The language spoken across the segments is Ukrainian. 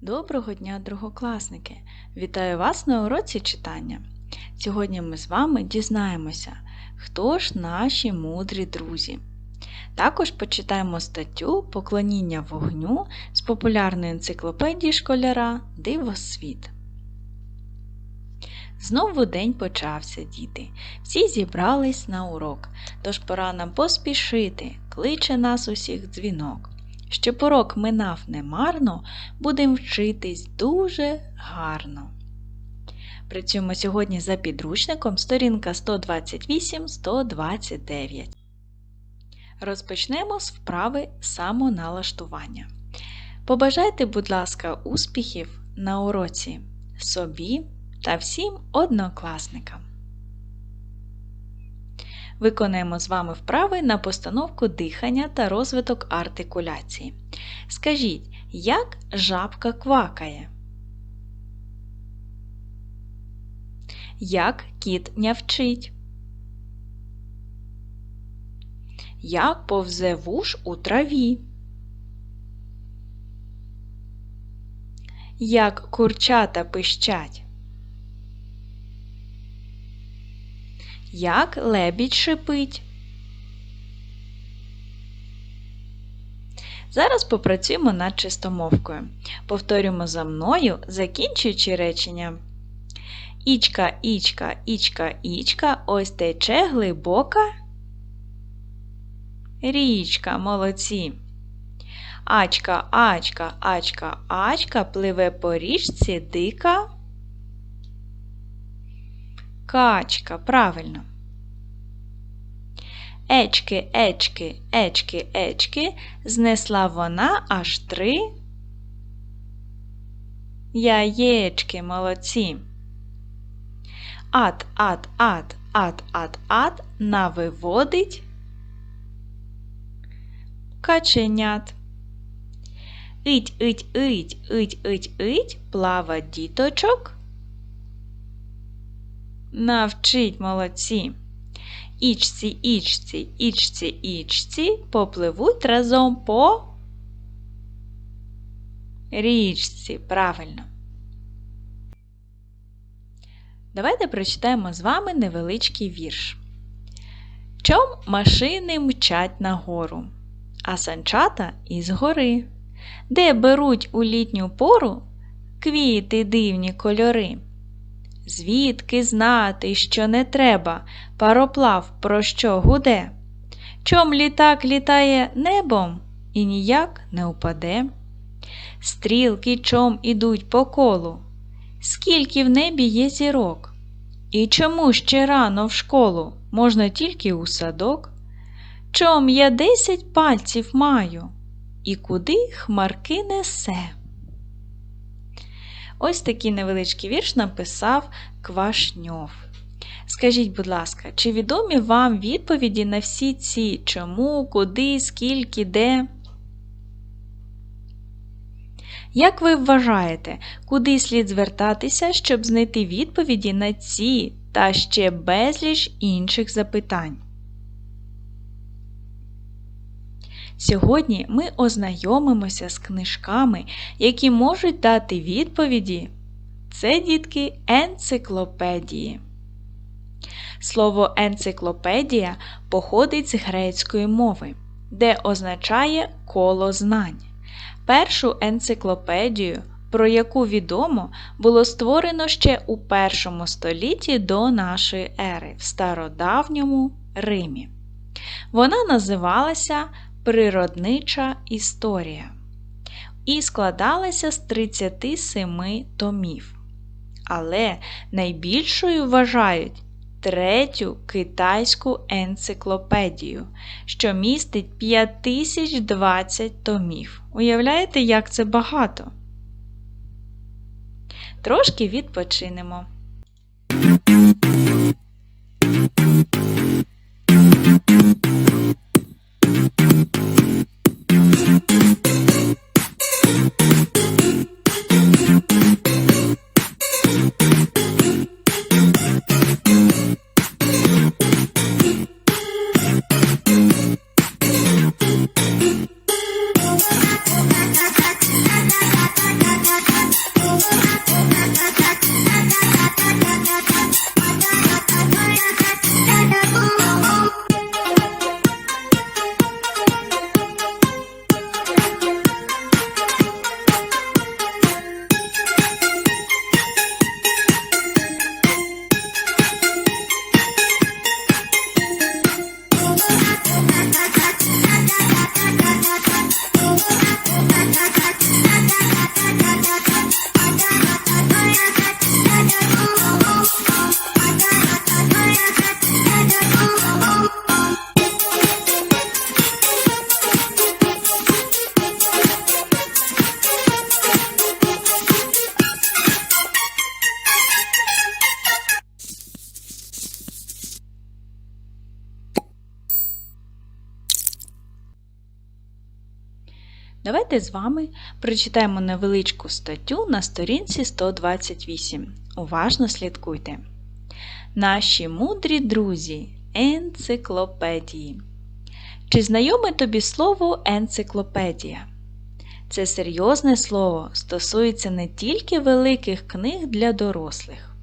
Доброго дня, другокласники! Вітаю вас на уроці читання. Сьогодні ми з вами дізнаємося, хто ж наші мудрі друзі. Також почитаємо статтю Поклоніння вогню з популярної енциклопедії школяра Дивосвіт. Знову день почався, діти. Всі зібрались на урок, тож пора нам поспішити, кличе нас усіх дзвінок. Щоб урок минав немарно, будемо вчитись дуже гарно. Працюємо сьогодні за підручником сторінка 128-129. Розпочнемо з вправи самоналаштування. Побажайте, будь ласка, успіхів на уроці собі та всім однокласникам. Виконаємо з вами вправи на постановку дихання та розвиток артикуляції. Скажіть, як жабка квакає? Як кіт нявчить? Як повзе вуш у траві? Як курчата пищать? Як лебідь шипить? Зараз попрацюємо над чистомовкою. Повторюємо за мною, закінчуючи речення. Ічка, ічка, ічка, ічка, ось тече глибока. Річка, молодці. Ачка, ачка, ачка, ачка, пливе по річці дика. Качка, правильно. Ечки, ечки, ечки, ечки, знесла вона аж три. Яєчки, молодці. Ат, ат, ат, ат, ат, ат, навиводить каченят. Ить, ить, ить, ить, ить, ить, плава діточок. Навчить молодці. Ічці, ічці, ічці, ічці попливуть разом по річці. Правильно. Давайте прочитаємо з вами невеличкий вірш. Чом машини мчать нагору, а санчата із гори, де беруть у літню пору квіти дивні кольори. Звідки знати, що не треба, пароплав про що гуде? Чом літак літає небом і ніяк не упаде? Стрілки чом ідуть по колу, скільки в небі є зірок? І чому ще рано в школу можна тільки у садок? Чом я десять пальців маю, і куди хмарки несе? Ось такий невеличкий вірш написав Квашньов. Скажіть, будь ласка, чи відомі вам відповіді на всі ці чому, куди, скільки, де? Як ви вважаєте, куди слід звертатися, щоб знайти відповіді на ці та ще безліч інших запитань? Сьогодні ми ознайомимося з книжками, які можуть дати відповіді. Це дітки енциклопедії. Слово енциклопедія походить з грецької мови, де означає коло знань. Першу енциклопедію, про яку відомо, було створено ще у першому столітті до нашої ери в стародавньому Римі. Вона називалася Природнича історія і складалася з 37 томів. Але найбільшою вважають третю китайську енциклопедію, що містить 5020 томів. Уявляєте, як це багато? Трошки відпочинемо. Давайте з вами прочитаємо невеличку статтю на сторінці 128. Уважно слідкуйте. Наші мудрі друзі енциклопедії. Чи знайоме тобі слово енциклопедія? Це серйозне слово стосується не тільки великих книг для дорослих.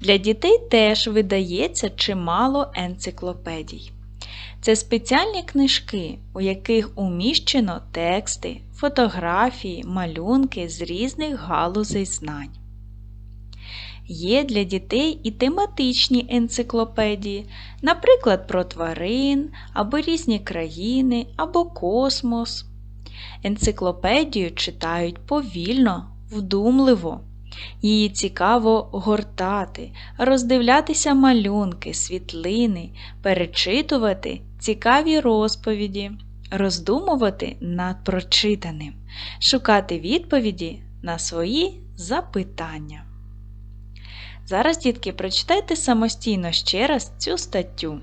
Для дітей теж видається чимало енциклопедій. Це спеціальні книжки, у яких уміщено тексти, фотографії, малюнки з різних галузей знань. Є для дітей і тематичні енциклопедії, наприклад, про тварин, або різні країни, або космос. Енциклопедію читають повільно, вдумливо. Її цікаво гортати, роздивлятися малюнки, світлини, перечитувати цікаві розповіді, роздумувати над прочитаним, шукати відповіді на свої запитання. Зараз, дітки, прочитайте самостійно ще раз цю статтю.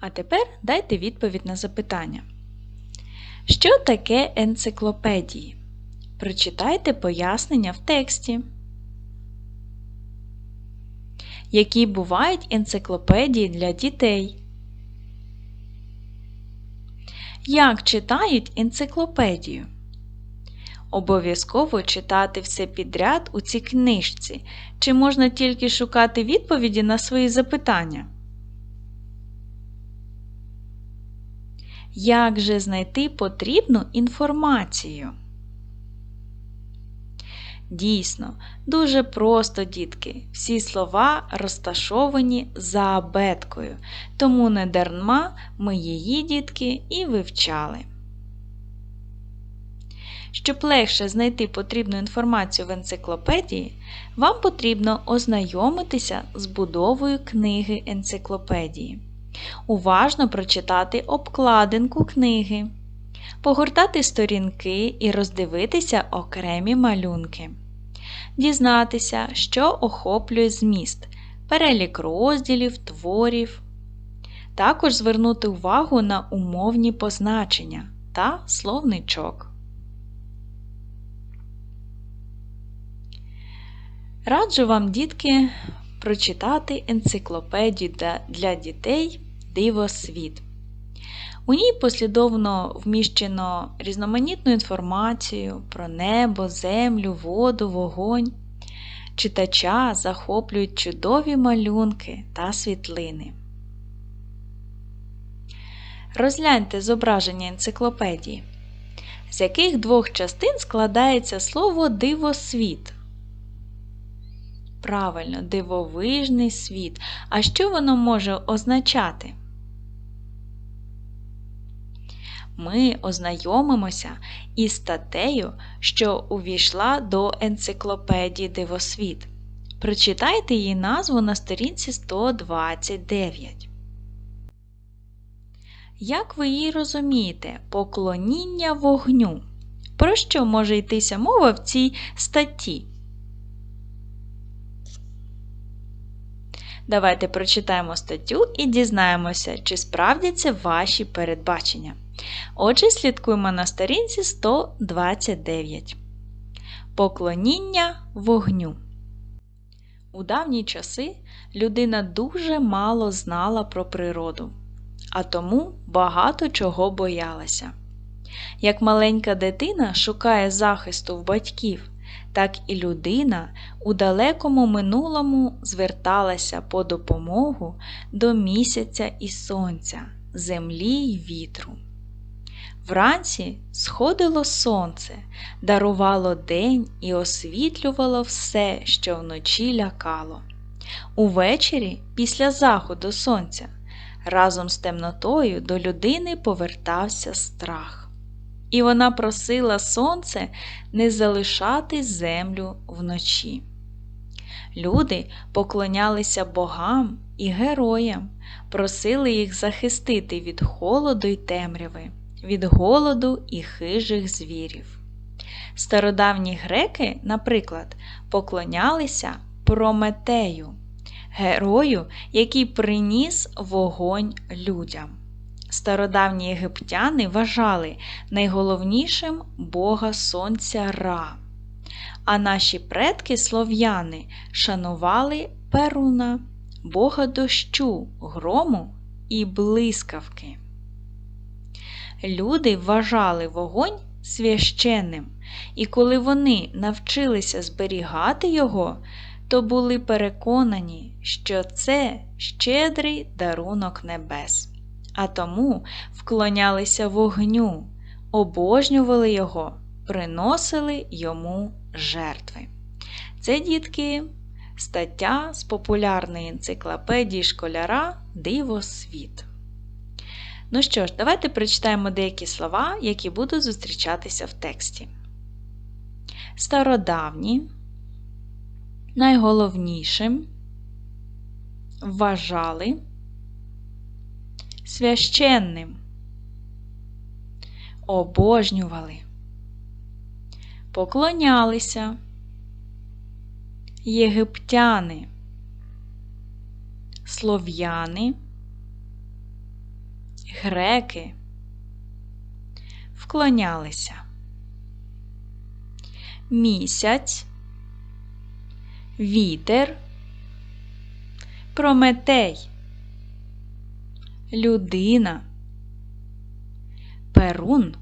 А тепер дайте відповідь на запитання. Що таке енциклопедії? Прочитайте пояснення в тексті. Які бувають енциклопедії для дітей? Як читають енциклопедію? Обов'язково читати все підряд у цій книжці, чи можна тільки шукати відповіді на свої запитання? Як же знайти потрібну інформацію? Дійсно, дуже просто, дітки, всі слова розташовані за абеткою, тому не дарма ми її, дітки, і вивчали. Щоб легше знайти потрібну інформацію в енциклопедії, вам потрібно ознайомитися з будовою книги енциклопедії, уважно прочитати обкладинку книги, погортати сторінки і роздивитися окремі малюнки, дізнатися, що охоплює зміст, перелік розділів, творів. Також звернути увагу на умовні позначення та словничок. Раджу вам, дітки, прочитати енциклопедію для дітей Дивосвіт. У ній послідовно вміщено різноманітну інформацію про небо, землю, воду, вогонь. Читача захоплюють чудові малюнки та світлини. Розгляньте зображення енциклопедії, з яких двох частин складається слово дивосвіт. Правильно, дивовижний світ. А що воно може означати? Ми ознайомимося із статтею, що увійшла до енциклопедії Дивосвіт. Прочитайте її назву на сторінці 129. Як ви її розумієте, поклоніння вогню? Про що може йтися мова в цій статті? Давайте прочитаємо статтю і дізнаємося, чи справдяться ваші передбачення. Отже, слідкуємо на сторінці 129. Поклоніння вогню. У давні часи людина дуже мало знала про природу, а тому багато чого боялася. Як маленька дитина шукає захисту в батьків, так і людина у далекому минулому зверталася по допомогу до місяця і сонця, землі й вітру. Вранці сходило сонце, дарувало день і освітлювало все, що вночі лякало. Увечері, після заходу сонця, разом з темнотою до людини повертався страх і вона просила сонце не залишати землю вночі. Люди поклонялися богам і героям, просили їх захистити від холоду й темряви, від голоду і хижих звірів. Стародавні греки, наприклад, поклонялися Прометею, герою, який приніс вогонь людям. стародавні єгиптяни вважали найголовнішим Бога Сонця Ра, а наші предки слов'яни шанували Перуна, Бога дощу, грому і блискавки. Люди вважали вогонь священним, і коли вони навчилися зберігати його, то були переконані, що це щедрий дарунок небес, а тому вклонялися вогню, обожнювали його, приносили йому жертви. Це дітки. Стаття з популярної енциклопедії школяра Дивосвіт. Ну що ж, давайте прочитаємо деякі слова, які будуть зустрічатися в тексті. Стародавні, найголовнішим, вважали, священним, обожнювали, поклонялися, єгиптяни, слов'яни греки вклонялися. Місяць, вітер, прометей, людина, перун,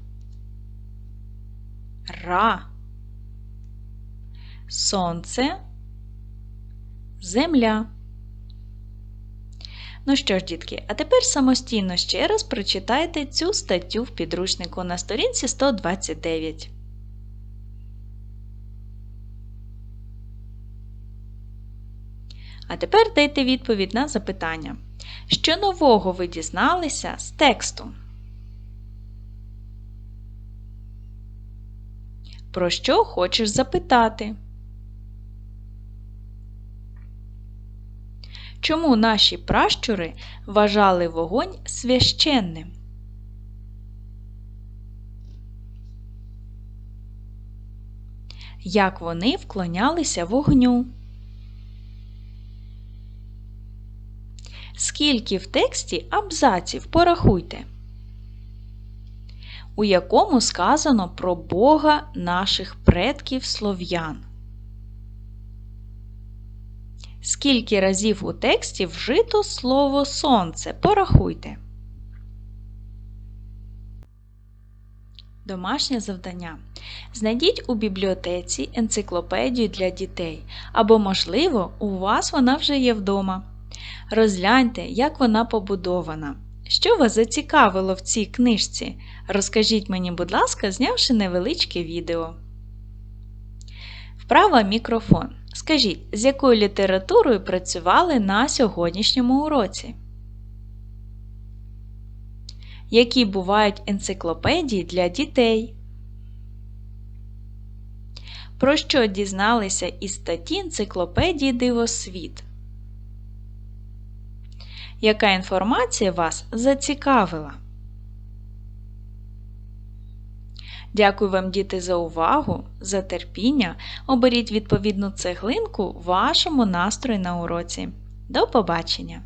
ра, сонце, земля. Ну що ж, дітки, а тепер самостійно ще раз прочитайте цю статтю в підручнику на сторінці 129. А тепер дайте відповідь на запитання. Що нового ви дізналися з тексту? Про що хочеш запитати? Чому наші пращури вважали вогонь священним. Як вони вклонялися вогню? Скільки в тексті абзаців порахуйте, у якому сказано про Бога наших предків слов'ян? Скільки разів у тексті вжито слово сонце? Порахуйте. Домашнє завдання. Знайдіть у бібліотеці енциклопедію для дітей або, можливо, у вас вона вже є вдома. Розгляньте, як вона побудована. Що вас зацікавило в цій книжці? Розкажіть мені, будь ласка, знявши невеличке відео. Вправа мікрофон. Скажіть, з якою літературою працювали на сьогоднішньому уроці? Які бувають енциклопедії для дітей? Про що дізналися із статті енциклопедії Дивосвіт? Яка інформація вас зацікавила? Дякую вам, діти, за увагу, за терпіння. Оберіть відповідну цеглинку вашому настрою на уроці. До побачення!